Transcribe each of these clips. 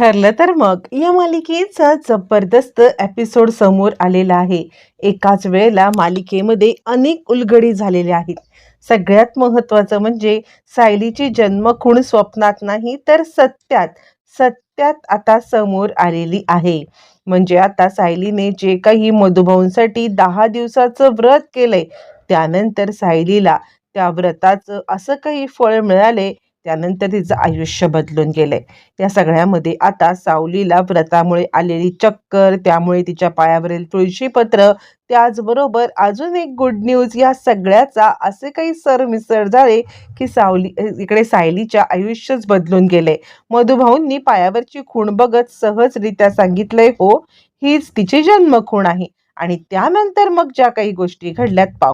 ठरलं तर मग. या मालिकेचा जबरदस्त एपिसोड समोर आलेला आहे. एकाच वेळेला मालिकेमध्ये अनेक उलगडी झालेल्या आहेत. सगळ्यात महत्त्वाचं म्हणजे सायलीची जन्मखूण स्वप्नात नाही तर सत्यात सत्यात आता समोर आलेली आहे. म्हणजे आता सायलीने जे काही मधुभाऊंसाठी दहा दिवसाचं व्रत केलंय त्यानंतर सायलीला त्या व्रताचं असं काही फळ मिळाले त्यानंतर तिचं आयुष्य बदलून गेलंय. या सगळ्यामध्ये आता सावलीला व्रतामुळे आलेली चक्कर त्यामुळे तिच्या पायावरील तुळशीपत्र त्याचबरोबर अजून एक गुड न्यूज या सगळ्याचा असे काही सरमिसळ झाले की सावली इकडे सायलीच्या आयुष्यच बदलून गेले मधुभाऊंनी पायावरची खूण बघत सहजरित्या सांगितलंय हो हीच तिची जन्मखूण आहे आणि त्यानंतर मग ज्या काही गोष्टी घडल्यात पाहू.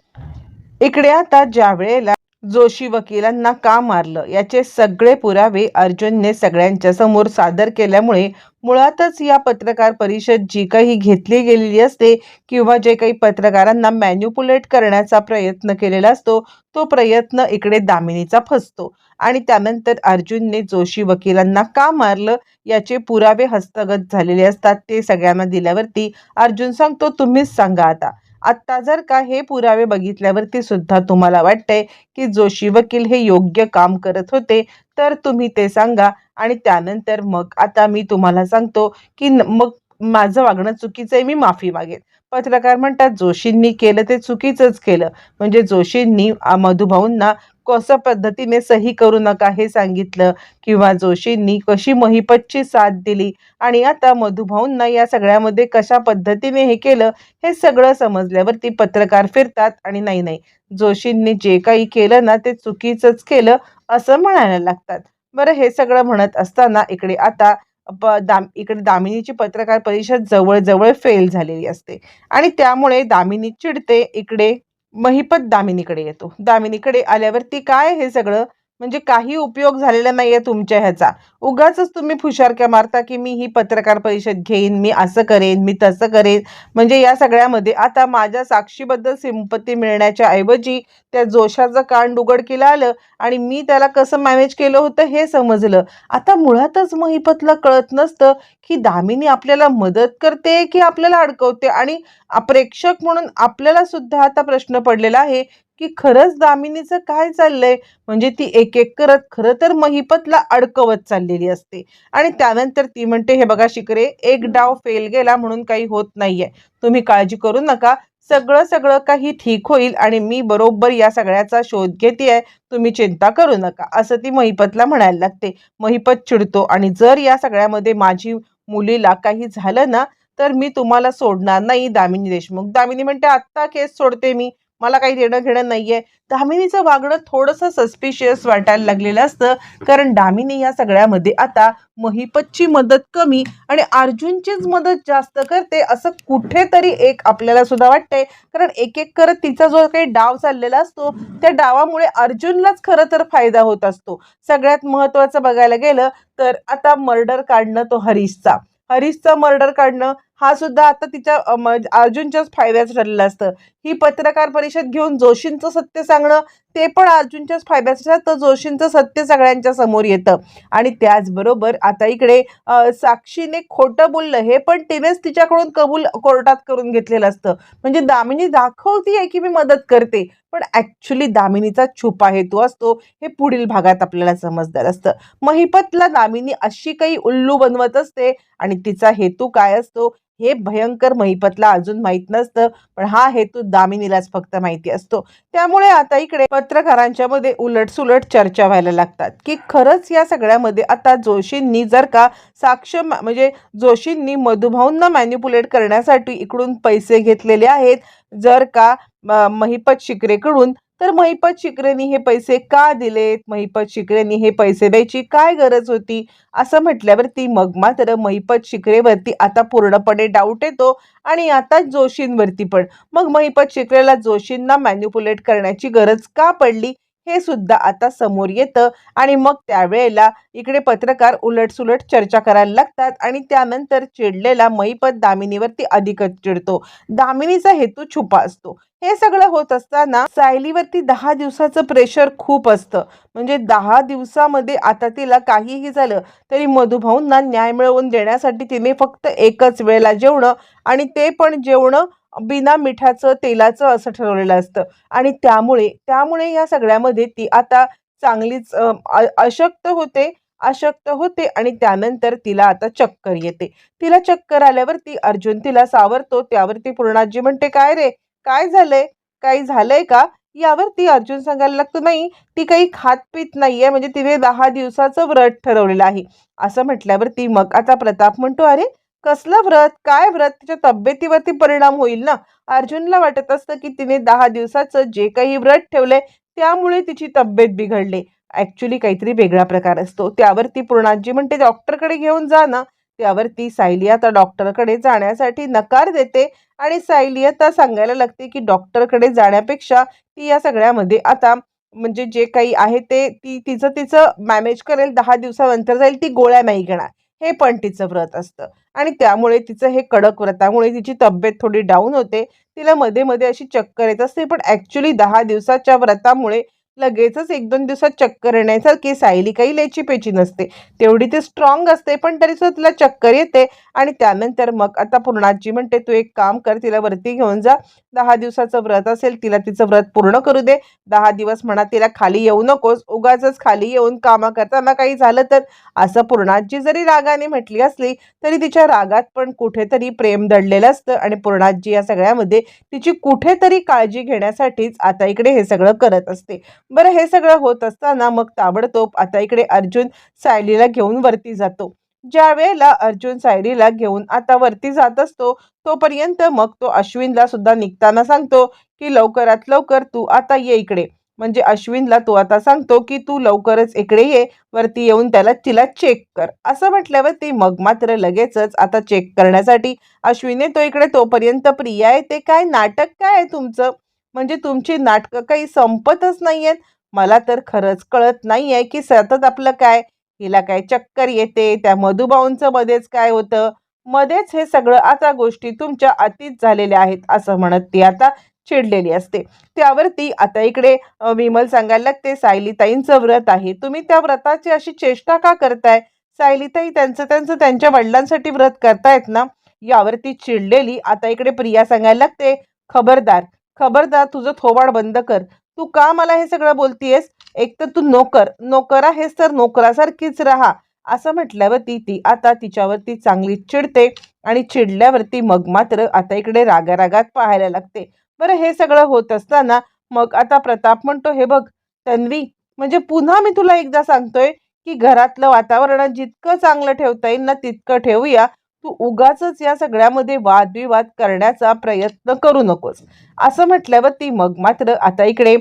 इकडे आता ज्या वेळेला जोशी वकिलांना का मारलं? याचे सगळे पुरावे अर्जुनने सगळ्यांच्या समोर सादर केल्यामुळे मुळातच या पत्रकार परिषद जी काही घेतली गेलेली असते किंवा जे काही पत्रकारांना मॅन्युपुलेट करण्याचा प्रयत्न केलेला असतो तो प्रयत्न इकडे दामिनीचा फसतो. आणि त्यानंतर अर्जुनने जोशी वकिलांना का मारलं? याचे पुरावे हस्तगत झालेले असतात ते सगळ्यांना दिल्यावरती अर्जुन सांगतो तुम्हीच सांगा आता. आत्ता जर का हे पुरावे बघितल्यावरती सुद्धा तुम्हाला वाटतंय की जोशी वकील हे योग्य काम करत होते तर तुम्ही ते सांगा. आणि त्यानंतर मग आता मी तुम्हाला सांगतो की मग माझं वागणं चुकीचं आहे मी माफी मागेन. पत्रकार म्हणतात जोशींनी केलं ते चुकीचंच केलं. म्हणजे जोशींनी मधुभाऊंना कसं पद्धतीने सही करू नका हे सांगितलं किंवा जोशींनी कशी महिपतची साथ दिली आणि आता मधुभाऊंना या सगळ्यामध्ये कशा पद्धतीने हे केलं हे सगळं समजल्यावरती पत्रकार फिरतात आणि नाही नाही. जोशींनी जे काही केलं ना ते चुकीचंच केलं असं म्हणायला लागतात. बरं हे सगळं म्हणत असताना इकडे आता प दाम इकडे दामिनीची पत्रकार परिषद जवळजवळ फेल झालेली असते. आणि त्यामुळे दामिनी चिडते इकडे महिपत दामिनीकडे येतो. दामिनीकडे आल्यावरती काय हे सगळं म्हणजे काही उपयोग झालेला नाहीये तुमच्या ह्याचा. उगाच तुम्ही फुशारक्या मारता की मी ही पत्रकार परिषद घेईन मी असं करेन मी तसं करेन. म्हणजे या सगळ्यामध्ये आता माझ्या साक्षीबद्दल सिंपत्ती मिळण्याच्या ऐवजी त्या जोशाचं कांड उघडकीला आलं आणि मी त्याला कसं मॅनेज केलं होतं हे समजलं. आता मुळातच महिपतला कळत नसतं की दामिनी आपल्याला मदत करते की आपल्याला अडकवते आणि प्रेक्षक म्हणून आपल्याला सुद्धा आता प्रश्न पडलेला आहे की खरंच दामिनीचं काय चाललंय? म्हणजे ती एक एक करत खरं तर महिपतला अडकवत चाललेली असते. आणि त्यानंतर ती म्हणते हे बघा शिकरे एक डाव फेल गेला म्हणून काही होत नाहीये. तुम्ही काळजी करू नका. सगळं सगळं काही ठीक होईल आणि मी बरोबर या सगळ्याचा शोध घेते तुम्ही चिंता करू नका. असं ती महिपतला म्हणायला लागते. महिपत चिडतो आणि जर या सगळ्यामध्ये माझी मुलीला काही झालं ना तर मी तुम्हाला सोडणार नाही दामिनी देशमुख. दामिनी म्हणते आत्ता केस सोडते मी. मला काही देणं घेणं नाहीये. दामिनीचं वागणं थोडंसं सस्पिशियस वाटायला लागलेलं असतं. कारण दामिनी या सगळ्यामध्ये आता महिपतची मदत कमी आणि अर्जुनचीच मदत जास्त करते असं कुठेतरी एक आपल्याला सुद्धा वाटतंय. कारण एक एक करत तिचा जो काही डाव चाललेला असतो त्या डावामुळे अर्जुनलाच खरं तर फायदा होत असतो. सगळ्यात महत्त्वाचं बघायला गेलं तर आता मर्डर काढणं तो हरीशचा. हरीशचा मर्डर काढणं हा सुद्धा आता तिच्या अर्जुनच्याच फायद्याचं ठरलेलं असतं. ही पत्रकार परिषद घेऊन जोशींचं सत्य सांगणं ते पण अर्जुनच्याच फायद्यासाठी तर जोशींचं सत्य सगळ्यांच्या समोर येतं. आणि त्याचबरोबर आता इकडे साक्षीने खोटं बोललं हे पण तिनेच तिच्याकडून कबूल कोर्टात करून घेतलेलं असतं. म्हणजे दामिनी दाखवतीये की मी मदत करते पण ॲक्च्युली दामिनीचा छुपा हेतू असतो हे पुढील भागात आपल्याला समजदार असतं. महिपतला दामिनी अशी काही उल्लू बनवत असते आणि तिचा हेतू काय असतो हे भयंकर महिपतला अजून माहीत नसतं पण हा हेतू दामिनीलाच फक्त माहिती असतो. त्यामुळे आता इकडे पत्रकारांच्या मध्ये उलटसुलट चर्चा व्हायला लागतात की खरंच या सगळ्यामध्ये आता जोशींनी जर का साक्ष म- म्हणजे जोशींनी मधुभाऊंना मॅन्युपुलेट करण्यासाठी इकडून पैसे घेतलेले आहेत जर का म- महिपत शिकरेकडून तर महिपत शिकरेंनी हे पैसे का दिलेत? महिपत शिकरेंनी हे पैसे द्यायची काय गरज होती? असं म्हटल्यावरती मग मात्र महिपत शिकरेवरती आता पूर्णपणे डाऊट येतो आणि आता जोशींवरती पण. मग महिपत शिकरेला जोशींना मॅन्युपुलेट करण्याची गरज का पडली? हे सुद्धा आता समोर येतं आणि मग त्यावेळेला इकडे पत्रकार उलटसुलट चर्चा करायला लागतात आणि त्यानंतर चिडलेला मैपत दामिनीवरती अधिकच चिडतो. दामिनीचा हेतू छुपा असतो. हे सगळं होत असताना सायलीवरती दहा दिवसाचं प्रेशर खूप असतं. म्हणजे दहा दिवसामध्ये आता तिला काहीही झालं तरी मधुभाऊंना न्याय मिळवून देण्यासाठी तिने फक्त एकच वेळेला जेवणं आणि ते पण जेवणं बिना मिठाचं तेलाचं असं ठरवलेलं असतं. आणि त्यामुळे त्यामुळे या सगळ्यामध्ये ती आता चांगलीच अशक्त होते अशक्त होते आणि त्यानंतर तिला आता चक्कर येते. तिला चक्कर आल्यावरती अर्जुन तिला सावरतो त्यावरती पूर्णाजी म्हणते काय रे? काय झालंय? काही झालंय का? यावरती अर्जुन सांगायला लागतो नाही ती काही खात पीत नाहीये म्हणजे तिने दहा दिवसाचं व्रत ठरवलेलं आहे. असं म्हटल्यावरती मग आता प्रताप म्हणतो अरे कसलं व्रत? काय व्रत? तिच्या तब्येतीवरती परिणाम होईल ना? अर्जुनला वाटत असतं की तिने दहा दिवसाचं जे काही व्रत ठेवलंय त्यामुळे तिची तब्येत बिघडली. ऍक्च्युली काहीतरी वेगळा प्रकार असतो. त्यावरती पूर्णाजी म्हणते डॉक्टरकडे घेऊन जा ना. त्यावरती सायली आता डॉक्टरकडे जाण्यासाठी नकार देते आणि सायली आता सांगायला लागते की डॉक्टरकडे जाण्यापेक्षा ती या सगळ्यामध्ये आता म्हणजे जे काही आहे ते ती तिचं तिचं मॅनेज करेल दहा दिवसानंतर जाईल ती गोळ्या नाही घेणार. हे पण तिचं व्रत असतं. आणि त्यामुळे तिचं हे कडक व्रतामुळे तिची तब्येत थोडी डाऊन होते. तिला मध्ये मध्ये अशी चक्कर येत असते. पण ॲक्च्युली दहा दिवसाच्या व्रतामुळे लगेचच एक दोन दिवसात चक्कर येण्यासारखी सायली काही लेची पेची नसते. तेवढी ती स्ट्रॉंग असते पण तरी सुद्धा तिला चक्कर येते. आणि त्यानंतर मग आता पूर्णाजी म्हणते तू एक काम कर तिला वरती घेऊन जा. दहा दिवसाचं व्रत असेल तिला तिचं व्रत पूर्ण करू दे. दहा दिवस म्हणा तिला खाली येऊ नकोस. उगाच खाली येऊन कामा करताना काही झालं तर. असं पूर्णाजी जरी रागाने म्हटली असली तरी तिच्या रागात पण कुठेतरी प्रेम दडलेलं असतं. आणि पूर्णाजी या सगळ्यामध्ये तिची कुठेतरी काळजी घेण्यासाठीच आता इकडे हे सगळं करत असते. बरं हे सगळं होत असताना मग ताबडतोब आता इकडे अर्जुन सायलीला घेऊन वरती जातो. ज्या वेळेला अर्जुन सायलीला घेऊन आता वरती जात असतो तोपर्यंत मग तो अश्विनला सुद्धा निघताना सांगतो की लवकरात लवकर तू आता ये इकडे. म्हणजे अश्विनला तो आता सांगतो की तू लवकरच इकडे ये वरती येऊन त्याला तिला चेक कर. असं म्हटल्यावरती मग मात्र लगेचच आता चेक करण्यासाठी अश्विन येतो इकडे तोपर्यंत प्रिया येते काय नाटक काय आहे तुमचं? म्हणजे तुमची नाटकं काही संपतच नाही आहेत मला तर खरंच कळत नाही आहे की सतत आपलं काय हिला काय चक्कर येते त्या मधुबाऊंचं मध्येच काय होतं? मध्येच हे सगळं आता गोष्टी तुमच्या अतीत झालेल्या आहेत असं म्हणत ती आता चिडलेली असते. त्यावरती आता इकडे विमल सांगायला लागते सायलीताईंचं व्रत आहे. तुम्ही त्या व्रताची अशी चेष्टा का करताय? सायलीताई त्यांचं त्यांचं त्यांच्या वडिलांसाठी व्रत करतायत ना? यावरती चिडलेली. आता इकडे प्रिया सांगायला लागते खबरदार. खबरदार तुझं थोबाड बंद कर. तू का मला हे सगळं बोलतीयस? एक तर तू नोकर नोकर आहेस तर नोकरासारखीच राहा असं म्हटल्यावरती ती आता तिच्यावरती चांगली चिडते आणि चिडल्यावरती मग मात्र आता इकडे रागारागात पाहायला लागते. बरं हे सगळं होत असताना मग आता प्रताप म्हणतो हे बघ तन्वी म्हणजे पुन्हा मी तुला एकदा सांगतोय की घरातलं वातावरण जितकं चांगलं ठेवता येईल ना तितकं ठेवूया तू उगाचच या सगळ्यामध्ये वादविवाद करण्याचा प्रयत्न करू नकोस. असं म्हटल्यावरती मग मात्र आता इकडे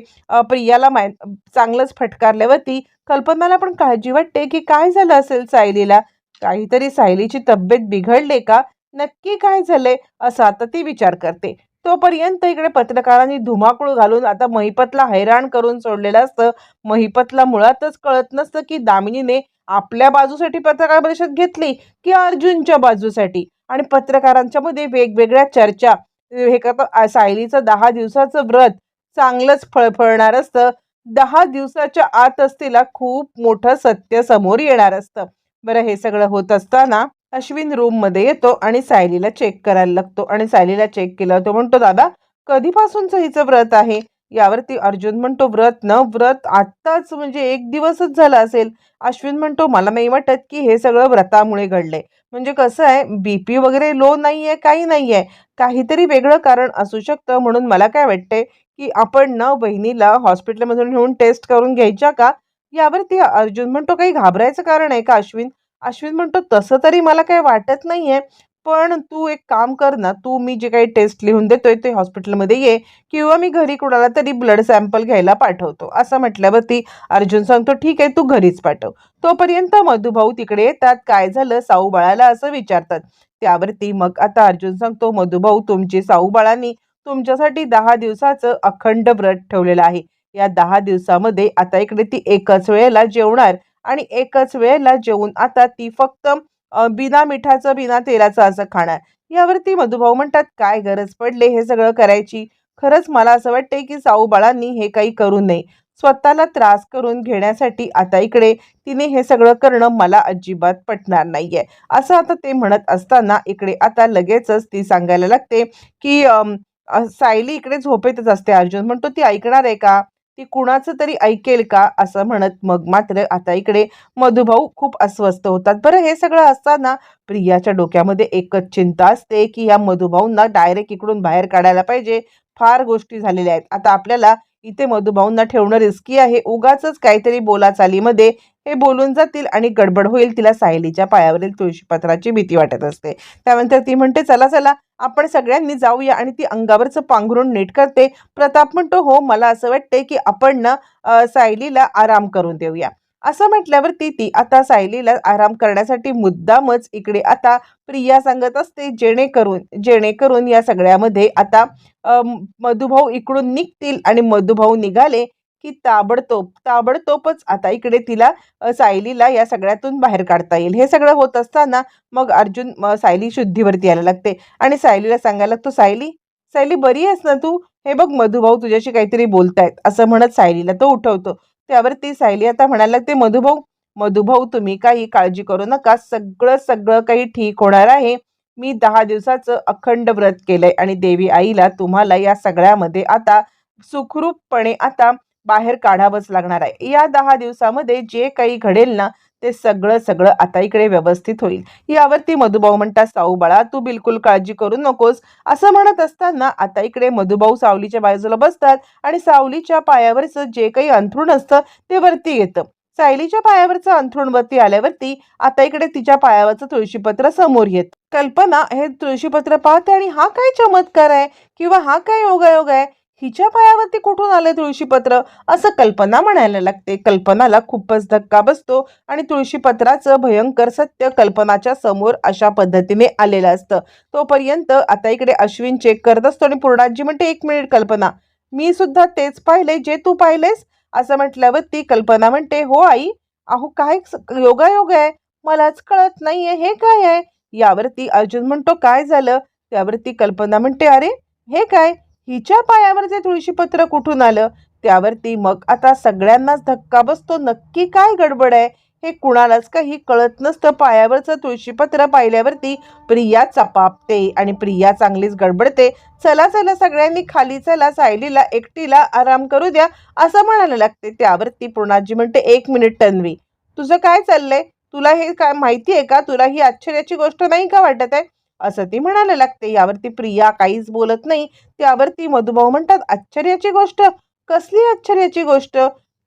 प्रियाला माय चांगलंच फटकारल्यावरती कल्पनाला पण काळजी वाटते की काय झालं असेल सायलीला? काहीतरी सायलीची तब्येत बिघडले का? नक्की काय झालंय? असं आता ती विचार करते. तोपर्यंत इकडे पत्रकारांनी धुमाकूळ घालून आता महिपतला हैराण करून सोडलेलं असतं. महिपतला मुळातच कळत नसतं की दामिनीने आपल्या बाजूसाठी पत्रकार परिषद घेतली की अर्जुनच्या बाजूसाठी? आणि पत्रकारांच्या मध्ये वेगवेगळ्या चर्चा. हे करता सायलीचं दहा दिवसाचं व्रत. चांगलंच फळफळणार असतं. दहा दिवसाच्या आतच तिला खूप मोठं सत्य समोर येणार असतं. बरं हे सगळं होत असताना अश्विन रूममध्ये येतो आणि सायलीला चेक करायला लागतो. आणि सायलीला चेक केलं तो म्हणतो दादा कधीपासूनचं हिचं व्रत आहे? यावरती अर्जुन म्हणतो व्रत न व्रत आत्ताच म्हणजे एक दिवसच झाला असेल. अश्विन म्हणतो मला नाही वाटत की हे सगळं व्रतामुळे घडलंय. म्हणजे कसं आहे बीपी वगैरे लो नाहीये काही नाही आहे काहीतरी वेगळं कारण असू शकतं. म्हणून मला काय वाटतंय की आपण न बहिणीला हॉस्पिटलमधून नेऊन टेस्ट करून घ्यायच्या का? यावरती अर्जुन म्हणतो काही घाबरायचं कारण आहे का अश्विन? अश्विन म्हणतो तसं तरी मला काही वाटत नाहीये. पण तू एक काम कर ना तू मी जे काही टेस्ट लिहून देतोय ते हॉस्पिटलमध्ये ये किंवा मी घरी कुणाला तरी ब्लड सॅम्पल घ्यायला पाठवतो. असं म्हटल्यावरती अर्जुन सांगतो ठीक आहे तू घरीच पाठव. तोपर्यंत मधुभाऊ तिकडे येतात. काय झालं? साऊ बाळाला असं विचारतात. त्यावरती मग आता अर्जुन सांगतो मधुभाऊ तुमची साऊ बाळांनी तुमच्यासाठी दहा दिवसाचं अखंड व्रत ठेवलेलं आहे. या दहा दिवसामध्ये आता इकडे ती एकच वेळेला जेवणार आणि एकच वेळेला जेवून आता ती फक्त बिना मिठाचं बिना तेलाचं असं खाणार. यावरती मधुभाऊ म्हणतात काय गरज पडले हे सगळं करायची? खरंच मला असं वाटतंय की साऊ बाळांनी हे काही करू नये. स्वतःला त्रास करून घेण्यासाठी आता इकडे तिने हे सगळं करणं मला अजिबात पटणार नाहीये. असं आता ते म्हणत असताना इकडे आता लगेचच ती सांगायला लागते की सायली इकडे झोपेतच असते अर्जुन. म्हणतो ती ऐकणार आहे का? ती कुणाचं तरी ऐकेल का असं म्हणत मग मात्र आता इकडे मधुभाऊ खूप अस्वस्थ होतात. बरं हे सगळं असताना प्रियाच्या डोक्यामध्ये एकच चिंता असते की या मधुभाऊंना डायरेक्ट इकडून बाहेर काढायला पाहिजे. फार गोष्टी झालेल्या आहेत. आता आपल्याला इथे मधुभाऊंना ठेवणं रिस्की आहे. उगाच काहीतरी बोलाचालीमध्ये हे बोलून जातील आणि गडबड होईल तिला सायलीच्या पायावरील तुळशीपत्राची भीती वाटत असते. त्यानंतर ती म्हणते चला चला आपण सगळ्यांनी जाऊया आणि ती अंगावरचं पांघरून नीट करते. प्रताप म्हणतो हो मला असं वाटते की आपण ना सायलीला आराम करून देऊया. असं म्हटल्यावरती ती आता सायलीला आराम करण्यासाठी मुद्दामच इकडे आता प्रिया सांगत असते जेणेकरून जेणेकरून या सगळ्यामध्ये आता मधुभाऊ इकडून निघतील आणि मधुभाऊ निघाले की ताबडतोब ताबडतोबच आता इकडे तिला सायलीला या सगळ्यातून बाहेर काढता येईल. हे सगळं होत असताना मग अर्जुन सायली शुद्धीवरती यायला लागते आणि सायलीला सांगायला लागतो सायली सायली बरी आहेस ना तू? हे बघ मधुभाऊ तुझ्याशी काहीतरी बोलतायत असं म्हणत सायलीला तो उठवतो. त्यावर ती सायली आता म्हणायला लागते मधुभाऊ मधुभाऊ तुम्ही काही काळजी करू नका. सगळं सगळं काही ठीक होणार आहे. मी दहा दिवसाचं अखंड व्रत केलंय आणि देवी आईला तुम्हाला या सगळ्यामध्ये आता सुखरूपपणे आता बाहेर काढावंच लागणार आहे. या दहा दिवसामध्ये जे काही घडेल ना ते सगळं सगळं आता इकडे व्यवस्थित होईल. यावरती मधुभाऊ म्हणतात साऊ बाळा तू बिलकुल काळजी करू नकोस. असं म्हणत असताना आता इकडे मधुभाऊ सावलीच्या बाजूला बसतात आणि सावलीच्या पायावरचं जे काही अंथरूण असतं ते वरती येतं. सायलीच्या पायावरचं अंथरूण वरती आल्यावरती आता इकडे तिच्या पायावरचं तुळशीपत्र समोर येत. कल्पना हे तुळशीपत्र पाहते आणि हा काय चमत्कार आहे? किंवा हा काय योगायोग आहे? हिच्या पायावरती कुठून आले तुळशीपत्र? असं कल्पना म्हणायला लागते. कल्पनाला खूपच धक्का बसतो आणि तुळशीपत्राचं भयंकर सत्य कल्पनाच्या समोर अशा पद्धतीने आलेलं असतं. तोपर्यंत आता इकडे अश्विन चेक करत असतो आणि पूर्णाजी म्हणते एक मिनिट कल्पना. मी सुद्धा तेच पाहिले जे तू पाहिलेस असं म्हटल्यावर ती कल्पना म्हणते हो आई. अहो काय स- योगायोग आहे? मलाच कळत नाहीये. हे काय आहे? यावरती अर्जुन म्हणतो काय झालं? त्यावरती कल्पना म्हणते अरे हे काय? हिच्या पायावरचे तुळशीपत्र कुठून आलं त्यावरती मग आता सगळ्यांनाच धक्का बसतो. नक्की काय गडबड आहे? हे कुणालाच काही कळत नसतं. पायावरचं तुळशीपत्र पाहिल्यावरती प्रिया चपापते आणि प्रिया चांगलीच गडबडते. चला चला सगळ्यांनी खाली चला सायलीला एकटीला आराम करू द्या असं म्हणायला लागते. त्यावरती पूर्णाजी म्हणते एक मिनिट तन्वी तुझं काय चाललंय? तुला हे काय माहिती आहे का? तुला ही आश्चर्याची गोष्ट नाही का वाटत आहे? असं ती म्हणायला लागते. यावरती प्रिया काहीच बोलत नाही. त्यावरती मधुभाऊ म्हणतात आश्चर्याची गोष्ट? कसली आश्चर्याची गोष्ट?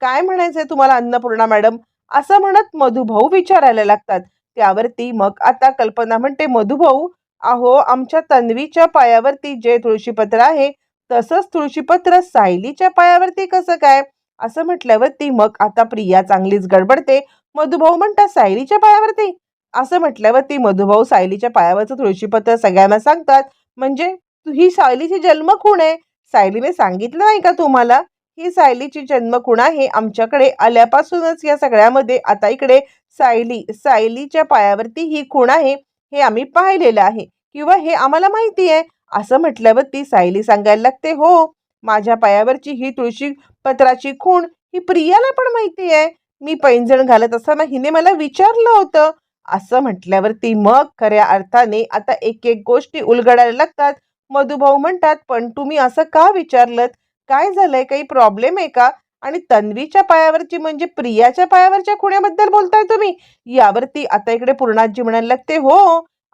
काय म्हणायचंय तुम्हाला अन्नपूर्णा मॅडम? असं म्हणत मधुभाऊ विचारायला लागतात. त्यावरती मग आता कल्पना म्हणते मधुभाऊ अहो आमच्या तन्वीच्या पायावरती जे तुळशीपत्र आहे तसंच तुळशीपत्र सायलीच्या पायावरती कसं काय? असं म्हटल्यावरती मग आता प्रिया चांगलीच गडबडते. मधुभाऊ म्हणतात सायलीच्या पायावरती? असं म्हटल्यावर ती मधुभाऊ सायलीच्या पायावरचं तुळशीपत्र सगळ्यांना सांगतात म्हणजे तू ही सायलीची जन्म खूण आहे? सायलीने सांगितलं नाही का तुम्हाला? ही सायलीची जन्मखूण आहे आमच्याकडे आल्यापासूनच या सगळ्यामध्ये. आता इकडे सायली सायलीच्या पायावरती ही खूण आहे हे आम्ही पाहिलेलं आहे. किंवा हे आम्हाला माहिती आहे. असं म्हटल्यावर ती सायली सांगायला लागते हो माझ्या पायावरची ही तुळशी पत्राची खूण ही प्रियाला पण माहिती आहे. मी पैंजण घालत असताना हिने मला विचारलं होतं असं म्हटल्यावरती मग खऱ्या अर्थाने आता एक एक गोष्टी उलगडायला लागतात. मधुभाऊ म्हणतात पण तुम्ही असं का विचारलं काय झालंय? काही प्रॉब्लेम आहे का? आणि तन्वीच्या पायावरची म्हणजे प्रियाच्या पायावरच्या खुण्याबद्दल बोलताय तुम्ही? यावरती आता इकडे पूर्णाजी म्हणायला लागते हो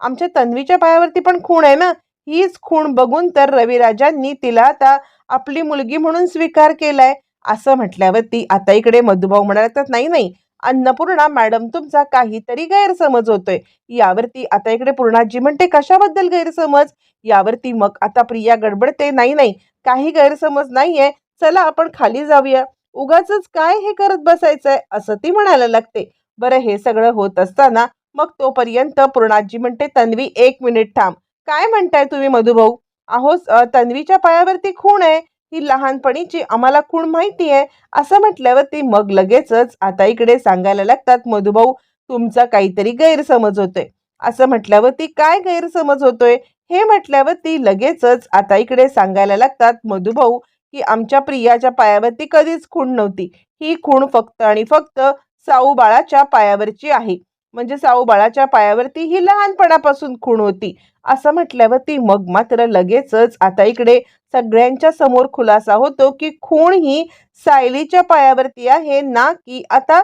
आमच्या तन्वीच्या पायावरती पण खूण आहे ना? हीच खूण बघून तर रविराजांनी तिला आता आपली मुलगी म्हणून स्वीकार केलाय. असं म्हटल्यावरती आता इकडे मधुभाऊ म्हणाले तर नाही नाही अन्नपूर्णा मॅडम तुमचा काहीतरी गैरसमज होतोय. यावरती आता इकडे पूर्णाजी म्हणते कशाबद्दल गैरसमज? यावरती मग आता प्रिया गडबडते नाही नाही काही गैरसमज नाहीये. चला आपण खाली जाऊया. उगाच काय हे करत बसायचंय? असं ती म्हणायला लागते. बरं हे सगळं होत असताना मग तोपर्यंत पूर्णाजी म्हणते तन्वी एक मिनिट थांब. काय म्हणताय तुम्ही मधुभाऊ? अहो तन्वीच्या पायावरती खूण आहे. ही लहानपणीची आम्हाला खूण माहिती आहे असं म्हटल्यावर ती मग लगेचच आता इकडे सांगायला लागतात मधुभाऊ तुमचा काहीतरी गैरसमज होतोय. असं म्हटल्यावर ती काय गैरसमज होतोय? हे म्हटल्यावर ती लगेचच आता इकडे सांगायला लागतात मधुभाऊ की आमच्या प्रियाच्या पायावरती कधीच खूण नव्हती. ही खूण फक्त आणि फक्त साऊ बाळाच्या पायावरची आहे. म्हणजे साऊ बाळाच्या पायावरती ही लहानपणापासून खूण होती. असं म्हटल्यावर ती मग मात्र लगेचच आता इकडे सगळ्यांच्या समोर खुलासा होतो की खूण ही सायलीच्या पायावरती आहे ना की आता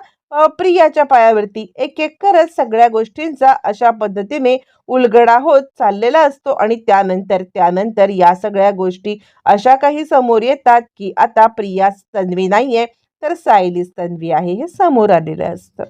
प्रियाच्या पायावरती. एक एक करत सगळ्या गोष्टींचा अशा पद्धतीने उलगडा होत चाललेला असतो आणि त्यानंतर त्यानंतर या सगळ्या गोष्टी अशा काही समोर येतात की आता प्रिया तन्वी नाहीये तर सायलीच तन्वी आहे हे समोर आलेलं असतं.